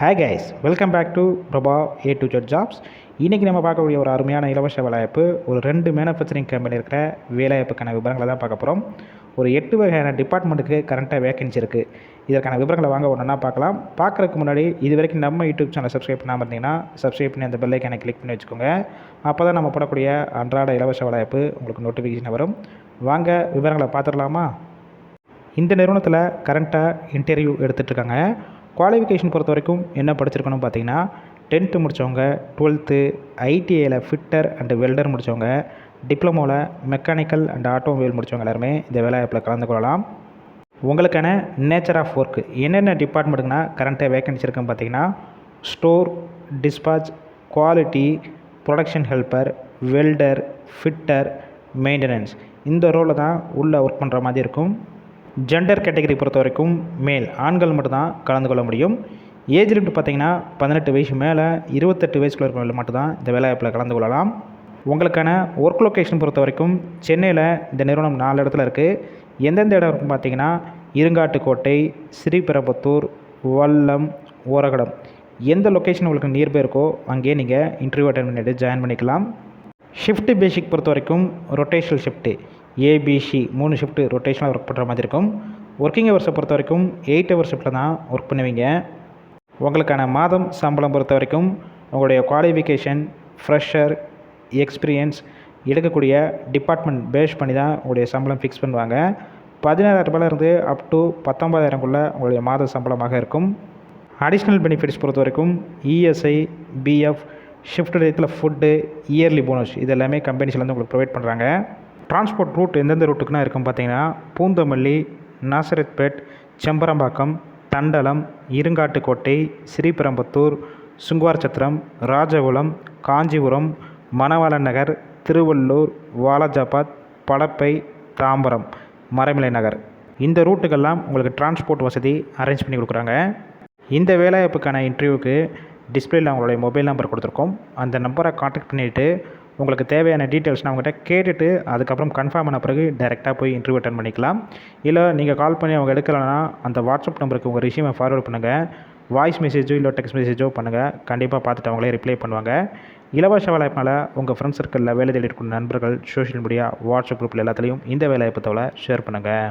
Hey guys welcome back to Prabha A to Z jobs இன்றைக்கி நம்ம பார்க்கக்கூடிய ஒரு அருமையான இலவச வேலைவாய்ப்பு ஒரு ரெண்டு மேனுஃபேக்சரிங் கம்பெனி இருக்கிற வேலைவாய்ப்புக்கான விவரங்களை தான் பார்க்க போகிறோம் ஒரு எட்டு வகையான டிபார்ட்மெண்ட்டுக்கு கரண்ட்டாக வேகன்சி இருக்குது இதற்கான விவரங்களை வாங்க ஒன்றா பார்க்கலாம். பார்க்குறதுக்கு முன்னாடி இது வரைக்கும் நம்ம யூடியூப் சேனல் சப்ஸ்கிரைப் பண்ணாமல் இருந்தீங்கன்னா சப்ஸ்கிரைப் பண்ணி அந்த பெல்லைக்கான கிளிக் பண்ணி வச்சுக்கோங்க. அப்போ தான் நம்ம போடக்கூடிய அன்றாட இலவச வேலைவாய்ப்பு உங்களுக்கு நோட்டிஃபிகேஷன் வரும். வாங்க விவரங்களை பார்த்துடலாமா? இந்த நிறுவனத்தில் கரண்ட்டாக இன்டர்வியூ எடுத்துகிட்ருக்காங்க குவாலிஃபிகேஷன் பொறுத்த வரைக்கும் என்ன படிச்சிருக்கணும் பார்த்தீங்கன்னா டென்த்து முடித்தவங்க டுவெல்த்து ஐடிஐயில் ஃபிட்டர் அண்டு வெல்டர் முடித்தவங்க டிப்ளமோவில் மெக்கானிக்கல் அண்ட் ஆட்டோமொபைல் முடித்தவங்க எல்லாருமே இந்த வேலைவாய்ப்பில் கலந்து கொள்ளலாம். உங்களுக்கான நேச்சர் ஆஃப் ஒர்க்கு என்னென்ன டிபார்ட்மெண்ட்டுங்கன்னா கரண்ட்டாக வேகன்சி இருக்குன்னு பார்த்தீங்கன்னா store dispatch quality production helper welder fitter maintenance இந்த ரோலில் தான் உள்ளே ஒர்க் பண்ணுற மாதிரி இருக்கும். ஜெண்டர் கேட்டகரி பொறுத்த வரைக்கும் மேல் ஆண்கள் மட்டும்தான் கலந்து கொள்ள முடியும். ஏஜ் லிமிட் பார்த்தீங்கன்னா பதினெட்டு வயசு மேலே இருபத்தெட்டு வயசுக்குள்ள இருக்கிறவங்க மட்டும்தான் இந்த வேலைவாய்ப்பில் கலந்து கொள்ளலாம். உங்களுக்கான ஒர்க் லொக்கேஷன் பொறுத்த வரைக்கும் சென்னையில் இந்த நிறுவனம் நாலு இடத்துல இருக்குது எந்தெந்த இடம் இருக்கும் பார்த்தீங்கன்னா இருங்காட்டுக்கோட்டை ஸ்ரீபெரம்பத்தூர் வல்லம் ஓரகடம். எந்த லொக்கேஷன் உங்களுக்கு நியர்பை இருக்கோ அங்கேயே நீங்கள் இன்டர்வியூ அட்டன் பண்ணிட்டு ஜாயின் பண்ணிக்கலாம். ஷிஃப்ட் பேசிக் பொறுத்த வரைக்கும் ரொட்டேஷனல் ஷிஃப்ட்டு ஏபிசி மூணு ஷிஃப்ட்டு ரொட்டேஷனாக ஒர்க் பண்ணுற மாதிரி இருக்கும். ஒர்க்கிங் ஹவர்ஸை பொறுத்த வரைக்கும் எயிட் ஹவர் ஷிஃப்ட்டில் தான் ஒர்க் பண்ணுவீங்க. உங்களுக்கான மாதம் சம்பளம் பொறுத்த வரைக்கும் உங்களுடைய குவாலிஃபிகேஷன் ஃப்ரெஷர் எக்ஸ்பீரியன்ஸ் எடுக்கக்கூடிய டிபார்ட்மெண்ட் பேஸ் பண்ணி தான் உங்களுடைய சம்பளம் ஃபிக்ஸ் பண்ணுவாங்க. பதினாறாயிரரூபாயிலிருந்து அப் டு பத்தொம்பதாயிரம்குள்ளே உங்களுடைய மாத சம்பளமாக இருக்கும். அடிஷ்னல் பெனிஃபிட்ஸ் பொறுத்த வரைக்கும் இஎஸ்ஐ பிஎஃப் ஷிஃப்ட் டேத்தில் ஃபுட்டு இயர்லி போனஸ் இது எல்லாமே கம்பெனிஸ்லேருந்து உங்களுக்கு ப்ரொவைட் பண்ணுறாங்க டிரான்ஸ்போர்ட் ரூட் எந்தெந்த ரூட்டுக்குனா இருக்கும் பார்த்தீங்கன்னா பூந்தமல்லி நாசரத்பேட் செம்பரம்பாக்கம் தண்டலம் இருங்காட்டுக்கோட்டை ஸ்ரீபெரும்புத்தூர் சுங்குவார்சத்திரம் ராஜகுளம் காஞ்சிபுரம் மணவாளன் நகர் திருவள்ளூர் வாலாஜாபாத் படப்பை தாம்பரம் மறைமலை நகர். இந்த ரூட்டுக்கெல்லாம் உங்களுக்கு டிரான்ஸ்போர்ட் வசதி அரேஞ்ச் பண்ணி கொடுக்குறாங்க. இந்த வேலைவாய்ப்புக்கான இன்டர்வியூக்கு டிஸ்பிளேயில் அவங்களுடைய மொபைல் நம்பர் கொடுத்துருக்கோம். அந்த நம்பரை காண்டாக்ட் பண்ணிவிட்டு உங்களுக்கு தேவையான டீட்டெயில்ஸ் நான் அவங்ககிட்ட கேட்டுட்டு அதுக்கப்புறம் கன்ஃபார்ம் பண்ண பிறகு டேரெக்டாக போய் இன்டர்வியூ அட்டன் பண்ணிக்கலாம். இல்லை நீங்கள் கால் பண்ணி அவங்க எடுக்கலைன்னா அந்த வாட்ஸ்அப் நம்பருக்கு உங்கள் ரிஷ்யூமை ஃபார்வர்ட் பண்ணுங்கள் வாய்ஸ் மெசேஜோ இல்லை டெக்ஸ்ட் மெசேஜோ பண்ணுங்கள் கண்டிப்பாக பார்த்துட்டு அவங்களே ரிப்ளை பண்ணுவாங்க. இலவச வேலைப்பினால் உங்கள் ஃப்ரெண்ட்ஸ் சர்க்கிளில் வேலை தேடி இருக்கிற நண்பர்கள் சோஷியல் மீடியா வாட்ஸ்அப் குரூப்பில் எல்லாத்துலேயும் இந்த வேலைவாய்ப்பு தவிர ஷேர் பண்ணுங்கள்